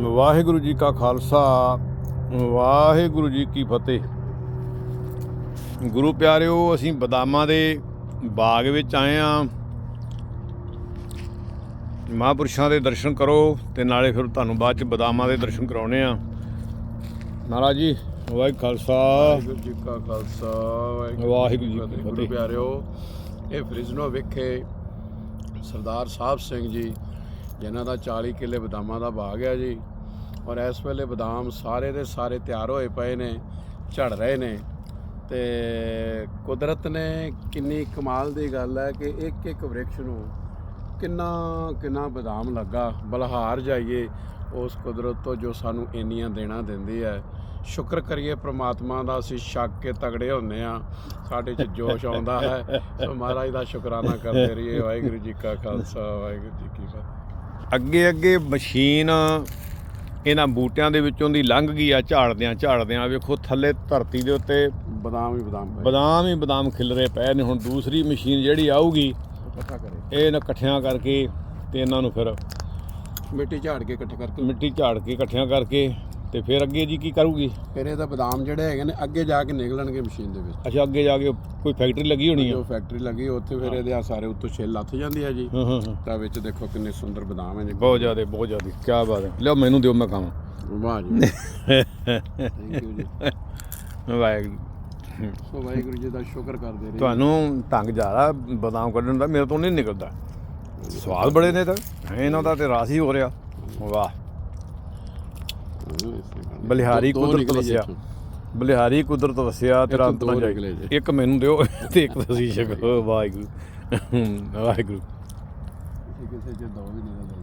ਵਾਹਿਗੁਰੂ ਜੀ ਕਾ ਖਾਲਸਾ ਵਾਹਿਗੁਰੂ ਜੀ ਕੀ ਫਤਿਹ। ਗੁਰੂ ਪਿਆਰਿਓ ਅਸੀਂ ਬਦਾਮਾਂ ਦੇ ਬਾਗ ਵਿੱਚ ਆਏ ਆ। ਮਹਾਂਪੁਰਸ਼ਾਂ ਦੇ ਦਰਸ਼ਨ ਕਰੋ ਤੇ ਨਾਲੇ ਫਿਰ ਤੁਹਾਨੂੰ ਬਾਅਦ ਚ ਬਦਾਮਾਂ ਦੇ ਦਰਸ਼ਨ ਕਰਾਉਣੇ ਆ। ਮਹਾਰਾਜ ਜੀ ਵਾਹਿਗੁਰੂ ਖਾਲਸਾ। ਵਾਹਿਗੁਰੂ ਜੀ ਕਾ ਖਾਲਸਾ ਵਾਹਿਗੁਰੂ ਜੀ ਕੀ ਫਤਿਹ। ਪਿਆਰਿਓ ਇਹ ਫ੍ਰਿਜਨੋ ਵਿਖੇ ਸਰਦਾਰ ਸਾਹਿਬ ਸਿੰਘ ਜੀ ਜਿਨ੍ਹਾਂ ਦਾ 40 ਕਿੱਲੇ ਬਦਾਮਾਂ ਦਾ ਬਾਗ ਹੈ ਜੀ ਔਰ ਇਸ ਵੇਲੇ ਬਦਾਮ ਸਾਰੇ ਦੇ ਸਾਰੇ ਤਿਆਰ ਹੋਏ ਪਏ ਨੇ, ਝੜ ਰਹੇ ਨੇ ਤੇ ਕੁਦਰਤ ਨੇ ਕਿੰਨੀ ਕਮਾਲ ਦੀ ਗੱਲ ਹੈ ਕਿ ਇੱਕ ਇੱਕ ਵ੍ਰਿਕਸ਼ ਨੂੰ ਕਿੰਨਾ ਕਿੰਨਾ ਬਦਾਮ ਲੱਗਾ, ਬਲਹਾਰ ਜਾਈਏ ਉਸ ਕੁਦਰਤ ਤੋਂ ਜੋ ਸਾਨੂੰ ਇੰਨੀਆਂ ਦੇਣਾ ਦਿੰਦੀ ਹੈ। ਸ਼ੁਕਰ ਕਰੀਏ ਪ੍ਰਮਾਤਮਾ ਦਾ ਅਸੀਂ ਛੱਕ ਕੇ ਤਗੜੇ ਹੁੰਨੇ ਆ ਸਾਡੇ 'ਚ ਜੋਸ਼ ਆਉਂਦਾ ਹੈ, ਸੋ ਮਹਾਰਾਜ ਦਾ ਸ਼ੁਕਰਾਨਾ ਕਰਦੇ ਰਹੀਏ। ਵਾਹਿਗੁਰੂ ਜੀ ਕਾ ਖਾਲਸਾ, ਵਾਹਿਗੁਰੂ ਜੀ ਕੀ ਫਤਿਹ। ਅੱਗੇ ਅੱਗੇ ਮਸ਼ੀਨ ਇਹਨਾਂ ਬੂਟਿਆਂ ਦੇ ਵਿੱਚੋਂ ਦੀ ਲੰਘ ਗਈ ਆ ਝਾੜਦਿਆਂ ਝਾੜਦਿਆਂ। ਵੇਖੋ ਥੱਲੇ ਧਰਤੀ ਦੇ ਉੱਤੇ ਬਦਾਮ ਹੀ ਬਦਾਮ ਪਏ। ਬਦਾਮ ਹੀ ਬਦਾਮ ਖਿਲਰੇ ਪਏ ਨੇ। ਹੁਣ ਦੂਸਰੀ ਮਸ਼ੀਨ ਜਿਹੜੀ ਆਊਗੀ ਇਕੱਠਾ ਕਰੇ। ਇਹ ਇਹਨਾਂ ਇਕੱਠਿਆਂ ਕਰਕੇ ਤੇ ਇਹਨਾਂ ਨੂੰ ਫਿਰ ਮਿੱਟੀ ਝਾੜ ਕੇ ਇਕੱਠੇ ਕਰਕੇ। ਮਿੱਟੀ ਝਾੜ ਕੇ ਇਕੱਠਿਆਂ ਕਰਕੇ ਤੇ ਫਿਰ ਅੱਗੇ ਜੀ ਕੀ ਕਰੂਗੀ? ਫਿਰ ਇਹਦਾ ਬਦਾਮ ਜਿਹੜੇ ਹੈਗੇ ਨੇ ਅੱਗੇ ਜਾ ਕੇ ਨਿਕਲਣਗੇ ਮਸ਼ੀਨ ਦੇ ਵਿੱਚ। ਅੱਛਾ ਅੱਗੇ ਜਾ ਕੇ ਕੋਈ ਫੈਕਟਰੀ ਲੱਗੀ ਹੋਣੀ ਆ? ਜੋ ਫੈਕਟਰੀ ਲੱਗੀ ਉੱਥੇ ਫਿਰ ਇਹਦੇ ਆ ਸਾਰੇ ਉੱਤੋਂ ਛਿੱਲ ਲੱਥ ਜਾਂਦੀ ਹੈ ਜੀ। ਹਾਂ ਹਾਂ ਹਾਂ। ਤਾਂ ਵਿੱਚ ਦੇਖੋ ਕਿੰਨੇ ਸੁੰਦਰ ਬਦਾਮ ਹੈ ਜੀ। ਬਹੁਤ ਜ਼ਿਆਦਾ ਬਹੁਤ ਜ਼ਿਆਦਾ। ਕੀ ਬਾਤ ਹੈ। ਲਿਓ ਮੈਨੂੰ ਦਿਓ ਮੈਂ ਖਾਵਾਂ। ਵਾਹ ਜੀ। ਥੈਂਕ ਯੂ ਜੀ। ਵਾਹਿਗੁਰੂ। ਸੋ ਵਾਹਿਗੁਰੂ ਜੀ ਦਾ ਸ਼ੁਕਰ ਕਰਦੇ ਰਹੇ ਤੁਹਾਨੂੰ ਢੰਗ ਜ਼ਿਆਦਾ ਬਦਾਮ ਕੱਢਣ ਦਾ ਮੇਰੇ ਤੋਂ ਨਹੀਂ ਨਿਕਲਦਾ। ਸਵਾਦ ਬੜੇ ਨੇ ਤਾਂ। ਇਹਨਾਂ ਦਾ ਤੇ ਰਾਸ ਹੀ ਹੋ ਰਿਹਾ। ਵਾਹ। ਬਲਿਹਾਰੀ ਕੁਦਰਤ ਵਸਿਆ। ਬਲਿਹਾਰੀ ਕੁਦਰਤ ਵਸਿਆ ਤੇਰਾ ਅੰਤ ਨਾ ਜਾਏ। ਇੱਕ ਮੈਨੂੰ ਦਿਓ ਤੇ ਇੱਕ ਤੁਸੀਂ ਛਕੋ ਵਾਹਿਗੁਰੂ। ਵਾਹਿਗੁਰੂ। ਕਿਸੇ ਕਿਸੇ ਚ ਦੋ ਵੀ ਨਿਕਲਦੇ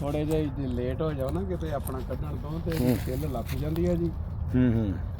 ਥੋੜੇ ਜਿਹੇ ਜੇ ਲੇਟ ਹੋ ਜਾਓ ਨਾ ਕਿਤੇ ਆਪਣਾ ਕੱਢਣ ਤੋਂ ਤੇ ਛਿੱਲ ਲੱਥ ਜਾਂਦੀ ਹੈ ਜੀ। ਹੂੰ ਹੂੰ।